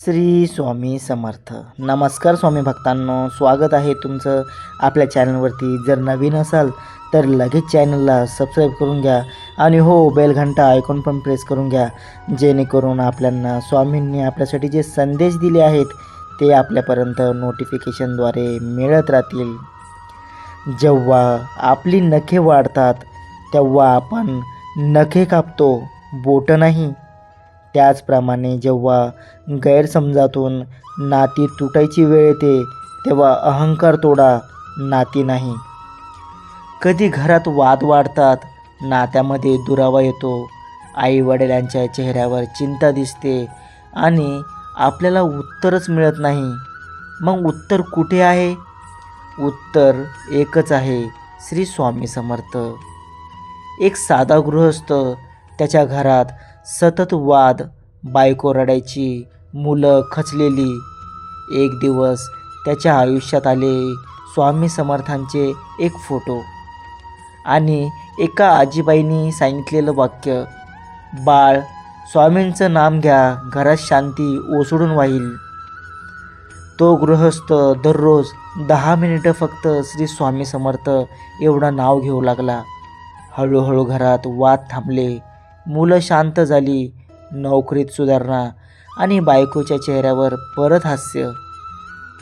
श्री स्वामी समर्थ. नमस्कार स्वामी भक्तांनो स्वागत आहे तुमचं आपल्या चॅनलवरती जर नवीन असाल तर लगेच चॅनलला सबस्क्राईब करून घ्या आणि हो बेलघंटा आयकॉन ऐकून पण प्रेस करून घ्या जेणेकरून आपल्यांना स्वामींनी आपल्यासाठी जे संदेश दिले आहेत ते आपल्यापर्यंत नोटिफिकेशनद्वारे मिळत राहतील. जेव्हा आपली नखे वाढतात तेव्हा आपण नखे कापतो बोटं नाही. त्याचप्रमाणे जेव्हा गैरसमजातून नाती तुटायची वेळ येते तेव्हा अहंकार तोडा नाती नाही. कधी घरात वाद वाढतात नात्यामध्ये दुरावा येतो आई वडिलांच्या चेहऱ्यावर चिंता दिसते आणि आपल्याला उत्तरच मिळत नाही. मग उत्तर कुठे आहे? उत्तर एकच आहे श्री स्वामी समर्थ. एक साधा गृहस्थ त्याच्या घरात सतत वाद बायको रडायची मुलं खचलेली. एक दिवस त्याच्या आयुष्यात आले स्वामी समर्थांचे एक फोटो आणि एका आजीबाईंनी सांगितलेलं वाक्य बाळ स्वामींचं नाम घ्या घरात शांती ओसडून वाहील. तो गृहस्थ दररोज दहा मिनिटं फक्त श्री स्वामी समर्थ एवढं नाव घेऊ लागला. हळूहळू घरात वाद थांबले. मुलं शांत झाली नोकरीत सुधारणा आणि बायकोच्या चेहऱ्यावर परत हास्य.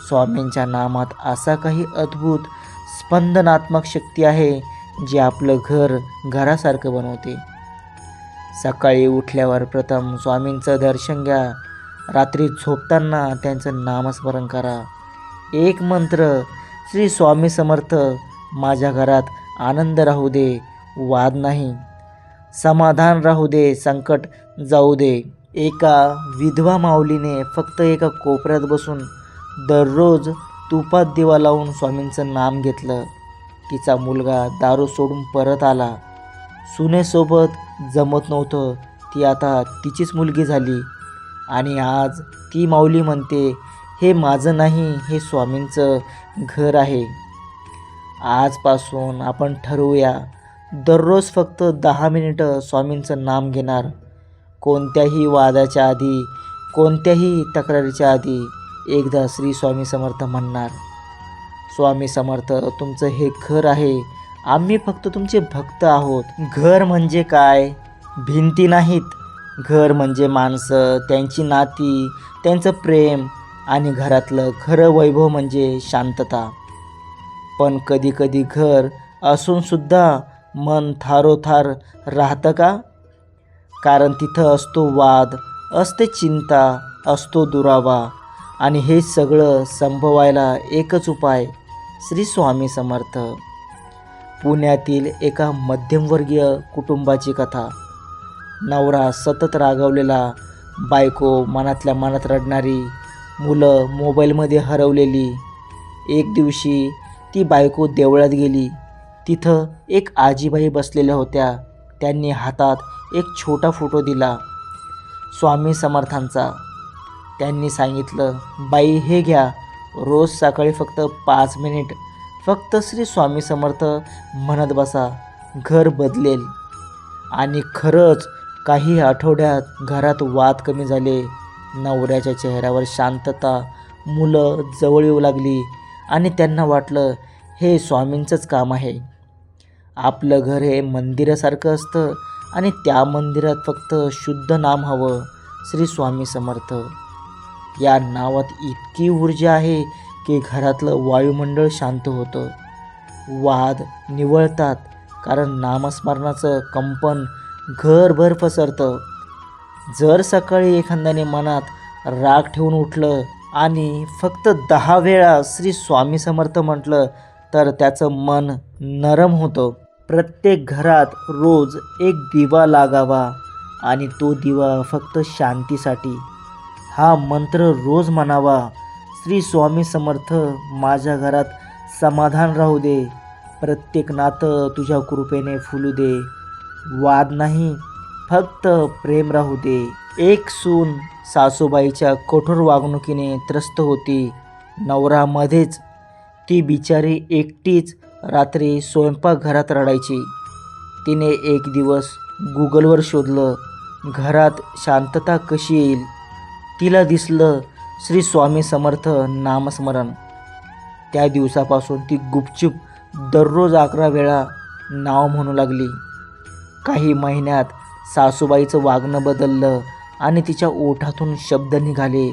स्वामींच्या नामात असा काही अद्भुत स्पंदनात्मक शक्ती आहे जी आपलं घर घरासारखं बनवते. सकाळी उठल्यावर प्रथम स्वामींचं दर्शन घ्या रात्री झोपताना त्यांचं नामस्मरण करा. एक मंत्र श्री स्वामी समर्थ माझ्या घरात आनंद राहू दे वाद नाही. समाधान राहू दे संकट जाऊ दे. एका विधवा माऊलीने फक्त एका कोपऱ्यात बसून दररोज तुपात दिवा लावून स्वामींचं नाम घेतलं. तिचा मुलगा दारू सोडून परत आला. सुनेसोबत जमत नव्हतं. ती आता तिचीच मुलगी झाली. आणि आज ती माऊली म्हणते हे माझं नाही हे स्वामींचं घर आहे. आजपासून आपण ठरवूया दररोज फक्त दहा मिनिटं स्वामींचं नाम घेणार. कोणत्याही वादाच्या आधी कोणत्याही तक्रारीच्या आधी एकदा श्री स्वामी समर्थ म्हणणार. स्वामी समर्थ तुमचं हे घर आहे. आम्ही फक्त तुमचे भक्त आहोत. घर म्हणजे काय? भिंती नाहीत. घर म्हणजे माणसं त्यांची नाती त्यांचं प्रेम आणि घरातलं खरं वैभव म्हणजे शांतता. पण कधीकधी घर असूनसुद्धा मन थारोथार राहतं का? कारण तिथं असतो वाद असते चिंता असतो दुरावा. आणि हे सगळं संभवायला एकच उपाय श्री स्वामी समर्थ. पुण्यातील एका मध्यमवर्गीय कुटुंबाची कथा. नवरा सतत रागवलेला बायको मनातल्या मनात रडणारी मुलं मोबाईलमध्ये हरवलेली. एक दिवशी ती बायको देवळात गेली. तिथं एक आजीबाई बसलेल्या होत्या. त्यांनी हातात एक छोटा फोटो दिला. स्वामी समर्थांचा. त्यांनी सांगितलं बाई हे घ्या. रोज सकाळी फक्त पाच मिनिट. फक्त श्री स्वामी समर्थ म्हणत बसा. घर बदलेल. आणि खरंच काही आठवड्यात घरात वाद कमी झाले. नवऱ्याच्या चेहऱ्यावर शांतता मुलं जवळ येऊ लागली. आणि त्यांना वाटलं हे स्वामींचंच काम आहे. आपलं घर हे मंदिरासारखं असतं आणि त्या मंदिरात फक्त शुद्ध नाम हवं श्री स्वामी समर्थ. या नावात इतकी ऊर्जा आहे की घरातलं वायुमंडळ शांत होतं. वाद निवळतात कारण नामस्मरणाचं कंपन घरभर पसरतं. जर सकाळी एखाद्याने मनात राग ठेवून उठलं आणि फक्त दहा वेळा श्री स्वामी समर्थ म्हटलं तर त्याचं मन नरम होतं. प्रत्येक घरात रोज एक दिवा लागावा आणि तो दिवा फक्त शांतीसाठी. हा मंत्र रोज म्हणावा श्री स्वामी समर्थ माझ्या घरात समाधान राहू दे. प्रत्येक नातं तुझ्या कृपेने फुलू दे. वाद नाही फक्त प्रेम राहू दे. एक सून सासूबाईच्या कठोर वागणुकीने त्रस्त होती. नवरामध्येच ती बिचारी एकटीच रात्री स्वयंपाकघरात रडायची. तिने एक दिवस गुगलवर शोधलं घरात शांतता कशी येईल? तिला दिसलं श्री स्वामी समर्थ नामस्मरण. त्या दिवसापासून ती गुपचूप दररोज अकरा वेळा नाव म्हणू लागली. काही महिन्यात सासूबाईचं वागणं बदललं आणि तिच्या ओठातून शब्द निघाले.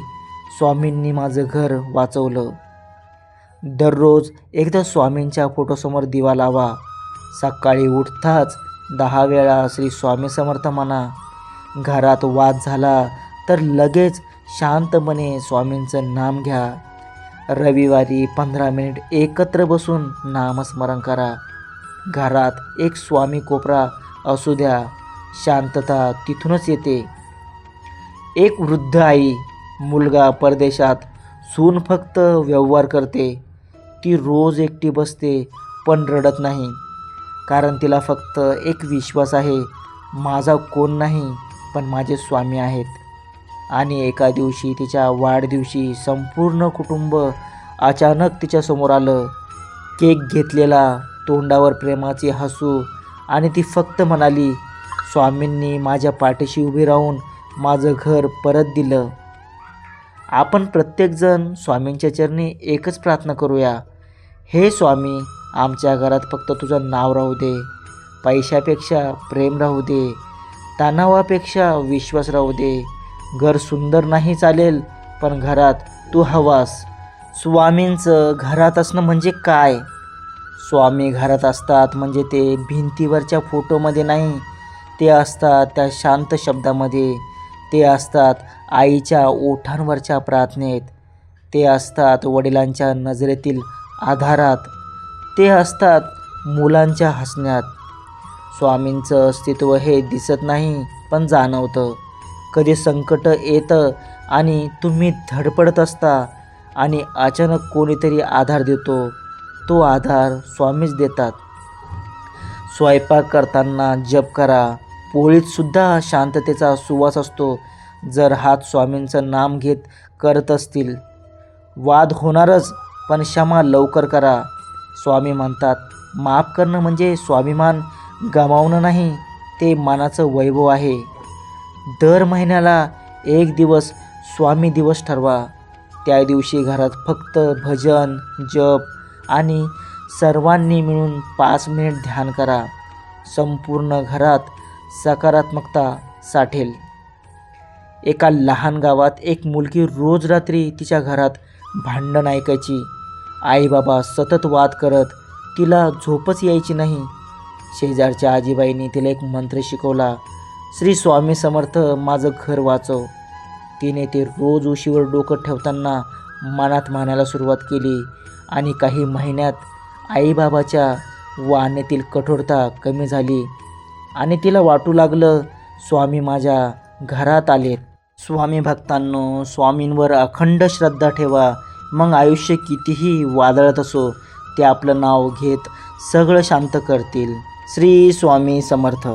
स्वामींनी माझं घर वाचवलं. दररोज एकदा स्वामींच्या फोटोसमोर दिवा लावा. सकाळी उठताच दहा वेळा श्री स्वामी समर्थ म्हणा. घरात वाद झाला तर लगेच शांतपणे स्वामींचं नाम घ्या. रविवारी पंधरा मिनिट एकत्र बसून नामस्मरण करा. घरात एक स्वामी कोपरा असू द्या शांतता तिथूनच येते. एक वृद्ध आई मुलगा परदेशात सून फक्त व्यवहार करते. ती रोज एकटी बसते पण रडत नाही. कारण तिला फक्त एक विश्वास आहे माझा कोण नाही पण माझे स्वामी आहेत. आणि एका दिवशी तिच्या वाढदिवशी संपूर्ण कुटुंब अचानक तिच्यासमोर आलं. केक घेतलेला तोंडावर प्रेमाचे हसू आणि ती फक्त म्हणाली स्वामींनी माझ्या पाठीशी उभी राहून माझं घर परत दिलं. आपण प्रत्येकजण स्वामींच्या चरणी एकच प्रार्थना करूया. हे स्वामी आमच्या घरात फक्त तुझं नाव राहू दे पैशापेक्षा प्रेम राहू दे तणावापेक्षा विश्वास राहू दे. घर सुंदर नाही चालेल पण घरात तू हवास. स्वामींचं घरात असणं म्हणजे काय? स्वामी घरात असतात म्हणजे ते भिंतीवरच्या फोटोमध्ये नाही ते असतात त्या शांत शब्दामध्ये ते असतात आईच्या ओठांवरच्या प्रार्थनेत ते असतात वडिलांच्या नजरेतील आधारात. ते असतात मुलांच्या हसण्यात. स्वामींचं अस्तित्व हे दिसत नाही पण जाणवतं. कधी संकट येतं आणि तुम्ही धडपडत असता आणि अचानक कोणीतरी आधार देतो तो आधार स्वामीच देतात. स्वयंपाक करताना जप करा. पोळीतसुद्धा शांततेचा सुवास असतो. जर हात स्वामींचं नाम घेत करत असतील वाद होणारच. पण क्षमा लवकर करा. स्वामी म्हणतात माफ करणं म्हणजे स्वाभिमान गमावणं नाही ते मनाचं वैभव आहे. दर महिन्याला एक दिवस स्वामी दिवस ठरवा. त्या दिवशी घरात फक्त भजन जप आणि सर्वांनी मिळून पाच मिनिट ध्यान करा. संपूर्ण घरात सकारात्मकता साठेल. एका लहान गावात एक मुलगी रोज रात्री तिच्या घरात भांडण ऐकायची. आईबाबा सतत वाद करत तिला झोपच यायची नाही. शेजारच्या आजीबाईंनी तिला एक मंत्र शिकवला श्री स्वामी समर्थ माझं घर वाचव. तिने ते रोज उशीवर डोकं ठेवताना मनात मानायला सुरुवात केली आणि काही महिन्यात आईबाबाच्या वाण्यातील कठोरता कमी झाली आणि तिला वाटू लागलं स्वामी माझ्या घरात आलेत. स्वामी भक्तांनो स्वामींवर अखंड श्रद्धा ठेवा. मग आयुष्य कितीही वादळत असो ते आपलं नाव घेत सगळं शांत करतील. श्री स्वामी समर्थ.